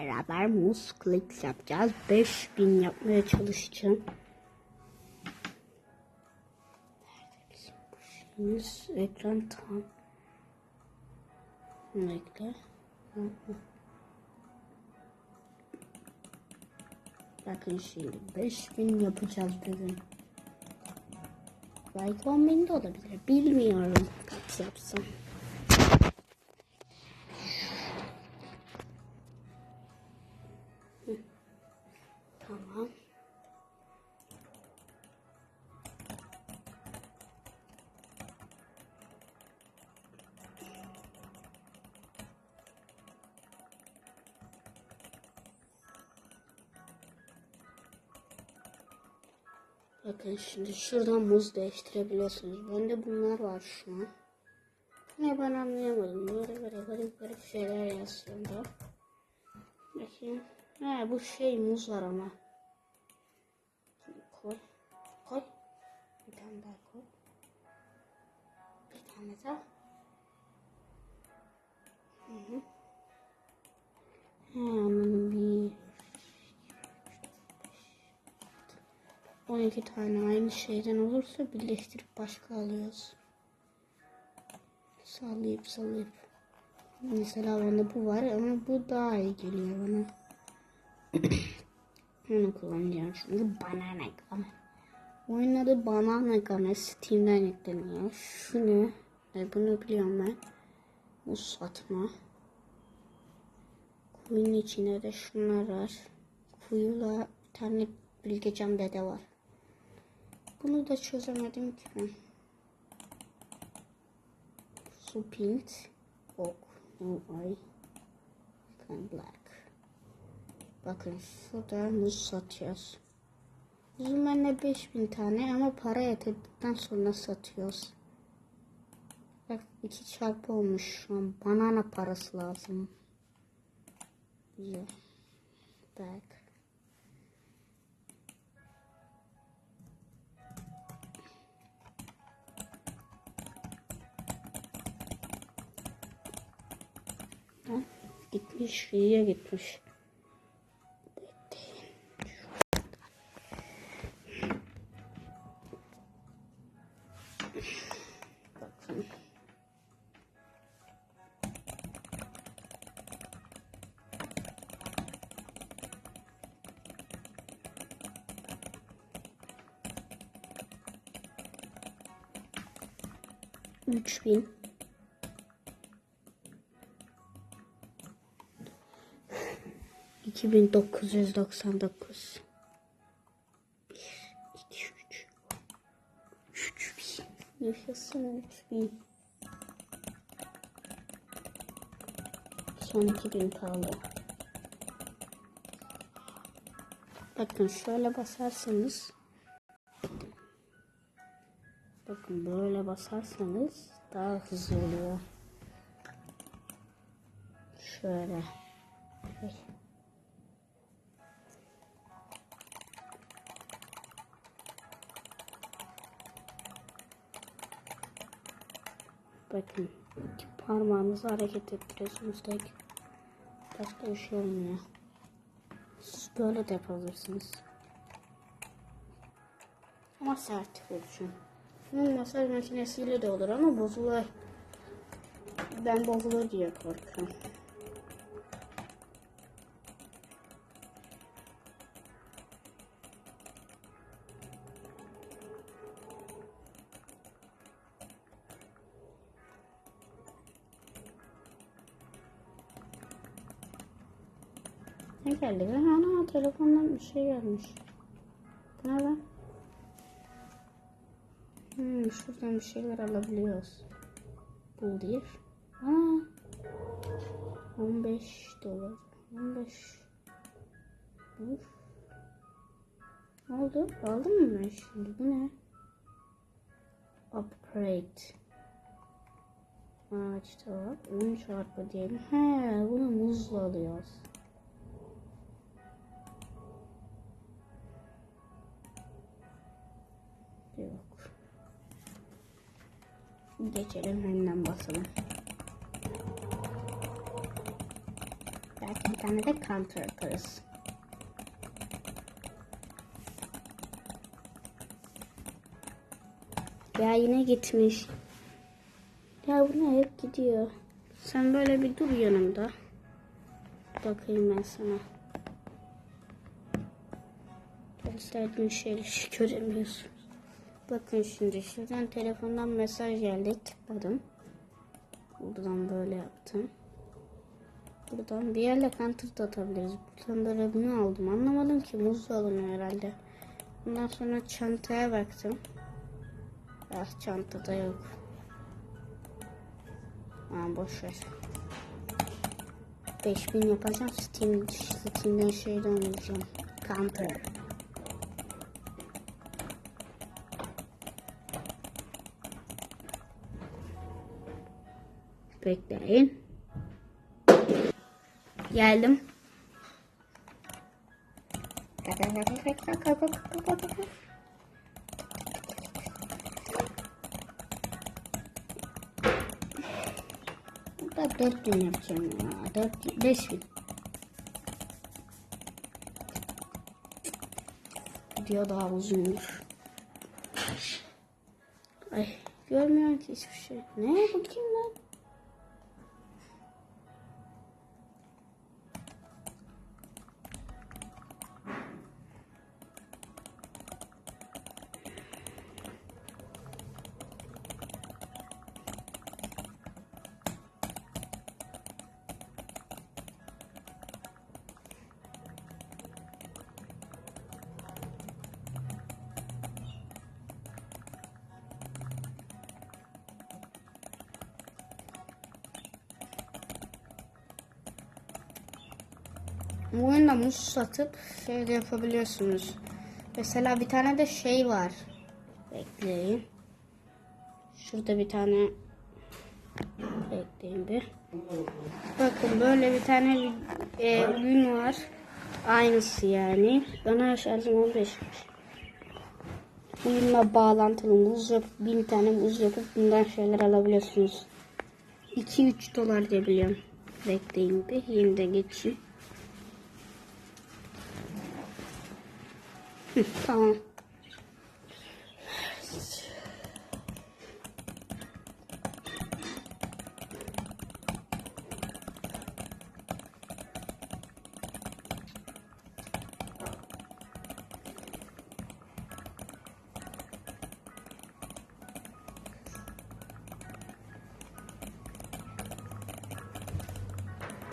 beraber muz click yapacağız. 5000 yapmaya çalışacağım. Şeyimiz? Ekran tam. Bekle. Bakın şimdi 5000 yapacağız bugün. Belki 10.000 de olabilir. Bilmiyorum kaç yapsam. Bakın şimdi şuradan muz değiştirebiliyorsunuz. Bende bunlar var şu an. Ne ben anlayamadım. Böyle böyle garip garip şeyler yazıyor da. Bakayım. He bu şey muz var ama. Koy. Koy. Bir tane daha koy. Bir tane daha. 12 tane aynı şeyden olursa birleştirip başka alıyoruz. Sallayıp sallayıp. Mesela bende bu var ama bu daha iyi geliyor bana. Onu kullanacağım şimdi. Banana Game. Oyunun adı Banana Game. Steam'den yükleniyor. Şunu, e, bunu biliyorum ben. Bu satma. Kuyunun içinde de şunlar var. Kuyula bir tane Bilgecan dede var. Bunu da çözemedim ki ben. Supint. Ok. No ay. Kan black. Bakın şurada muz satıyoruz. Bende 5000 tane ama para yatırdıktan sonra satıyoruz. Bak iki çarpı olmuş. Banana parası lazım. Güzel. Back. Gitmiş, iyiye gitmiş. Bakın. Üç bin. 2999 1 2 3 3000 Yaşasın 3000 Son 2000 kaldı. Bakın şöyle basarsanız Bakın böyle basarsanız daha hızlı oluyor. Şöyle. Ay. Bakın iki parmağınızı hareket ettiriyorsunuz tek. Başka bir şey olmuyor. Böyle de yapabilirsiniz. Ama sert olsun. Bunun masaj makinesiyle de olur ama bozulur. Ben bozulur diye korkuyorum. Ne geldi be? Ana telefondan bir şey gelmiş. Bu ne lan? Hmm, şuradan bir şeyler alabiliyoruz. Bul diye. Aa, 15 dolar. 15. Uf. Ne oldu? Aldın mı ben şimdi? Bu ne? Upgrade. Ağaçta var. 10 çarpı diyelim. He, bunu muzla alıyoruz. Geçelim hemen basalım. Belki bir tane de counter yaparız. Ya yine gitmiş. Ya bu ne hep gidiyor. Sen böyle bir dur yanımda. Bakayım ben sana. Gösterdiğin şeyleri hiç göremiyorsun. Bakın şimdi şuradan telefondan mesaj geldi. Tıkladım. Buradan böyle yaptım. Buradan bir yerle counter da atabiliriz. Buradan böyle bunu aldım. Anlamadım ki muz alınıyor herhalde. Ondan sonra çantaya baktım. Ah çantada yok. Aa boş ver. 5000 yapacağım. Steam, Steam'den şeyden alacağım. Counter. Bekleyin. Geldim. Burada 4000 yapacağım ya. 4 5000. Video daha uzunmuş. Ay görmüyorum ki hiçbir şey. Ne bu kim lan? Bu oyunda muz satıp şey de yapabiliyorsunuz. Mesela bir tane de şey var. Bekleyin. Şurada bir tane bekleyin bir. Bakın böyle bir tane bir, e, gün var. Aynısı yani. Bana şarjım 15. Bununla bağlantılı muz yapıp bin tane muz yapıp bundan şeyler alabiliyorsunuz. 2-3 dolar diye biliyorum. Bekleyin bir. Yeni de geçeyim. Tamam.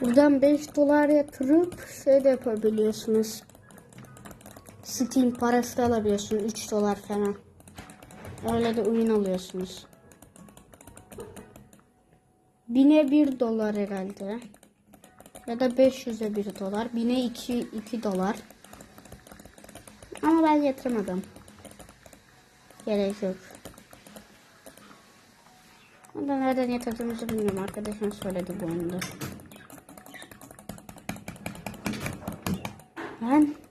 Buradan 5 dolar yatırıp şey de yapabiliyorsunuz. Steam parası da alabiliyorsun 3 dolar falan. Öyle de oyun alıyorsunuz. Bine 1 dolar herhalde. Ya da 500'e 1 dolar. Bine 2, 2 dolar. Ama ben yatırmadım. Gerek yok. Ben de nereden yatırdığımızı bilmiyorum. Arkadaşım söyledi bu oyunda. Ben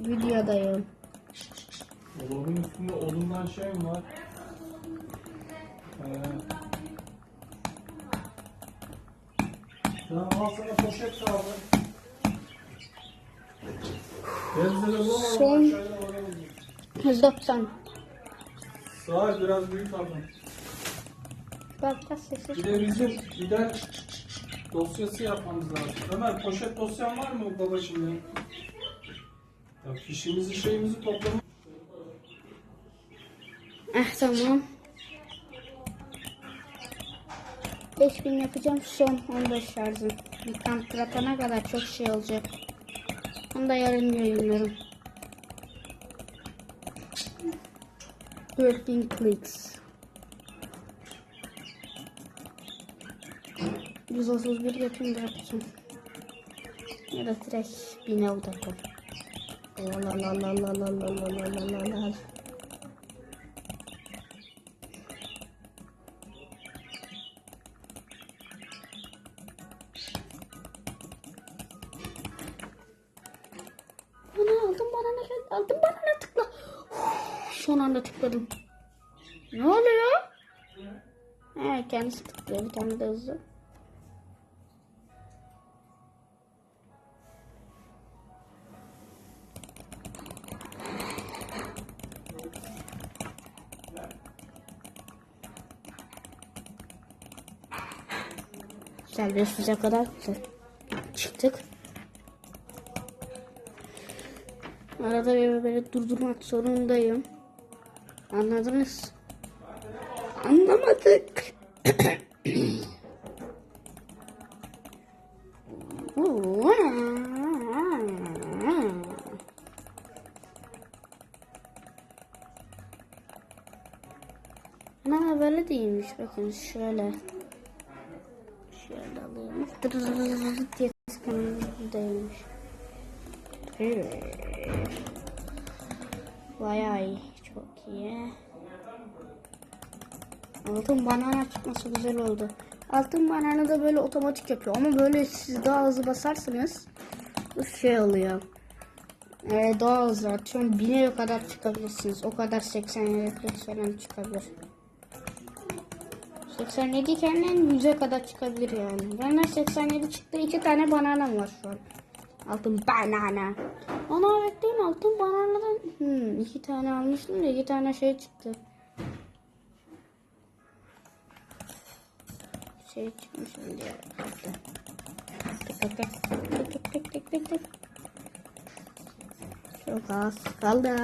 videodayım. Dolabın üstünde odundan şey mi var? Ee, al sana poşet kaldı. Benzeri bulamadım. Son- aşağıya bakalım. 190. Sağ biraz büyük aldım. Bak bak sesi. Bir de bizim gider dosyası yapmamız lazım. Ömer poşet dosyan var mı babacığım ya? Ya şeyimizi toplamak. Eh tamam. 5000 yapacağım son 15 şarjım. Tam atana kadar çok şey olacak. Onu da yarın yayınlarım. 13 clicks. 131 yapayım da yapacağım. Ya da direkt 1000'e Lan lan lan lan lan lan lan lan lan lan lan. Bunu aldım bana ne aldım bana ne tıkla. Uf, son anda tıkladım. Ne oluyor? He kendisi tıklıyor bir tane de hızlı. Güzel 500'e kadar çıktık. Arada bir böyle durdurmak zorundayım. Anladınız? Anlamadık. Ana böyle değilmiş. Bakın şöyle. Diye sıkıntıymış. Bayağı iyi. Çok iyi. Altın banana çıkması güzel oldu. Altın banana da böyle otomatik yapıyor. Ama böyle siz daha hızlı basarsanız bu şey oluyor. Ee, daha hızlı atıyorum. 1000'e kadar çıkabilirsiniz. O kadar 87 falan çıkabilir. 87 iken 100'e kadar çıkabilir yani. Benden 87 çıktı. iki tane bananam var şu an. Altın banana. Ana bekleyin altın bananadan hmm, iki tane almıştım da iki tane şey çıktı. Şey çıkmış mı diye. Tık tık tık tık tık tık tık tık. Çok az kaldı.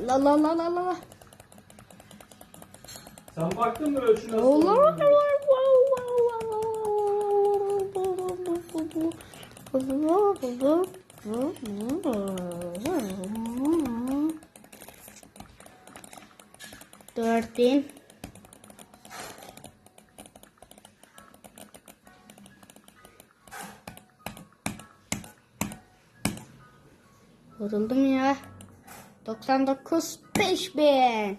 La la la la la. Sen baktın mı ölçü nasıl Allah? Dört bin. Vuruldum ya. 99 5000.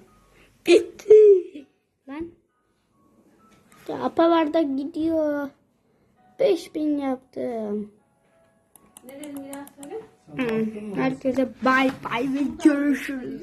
Bitti. Lan. Ya Apavarda gidiyor. 5000 yaptım. Ne dedim bir daha söyle? Sen baktın mı? Herkese bay bay ve görüşürüz.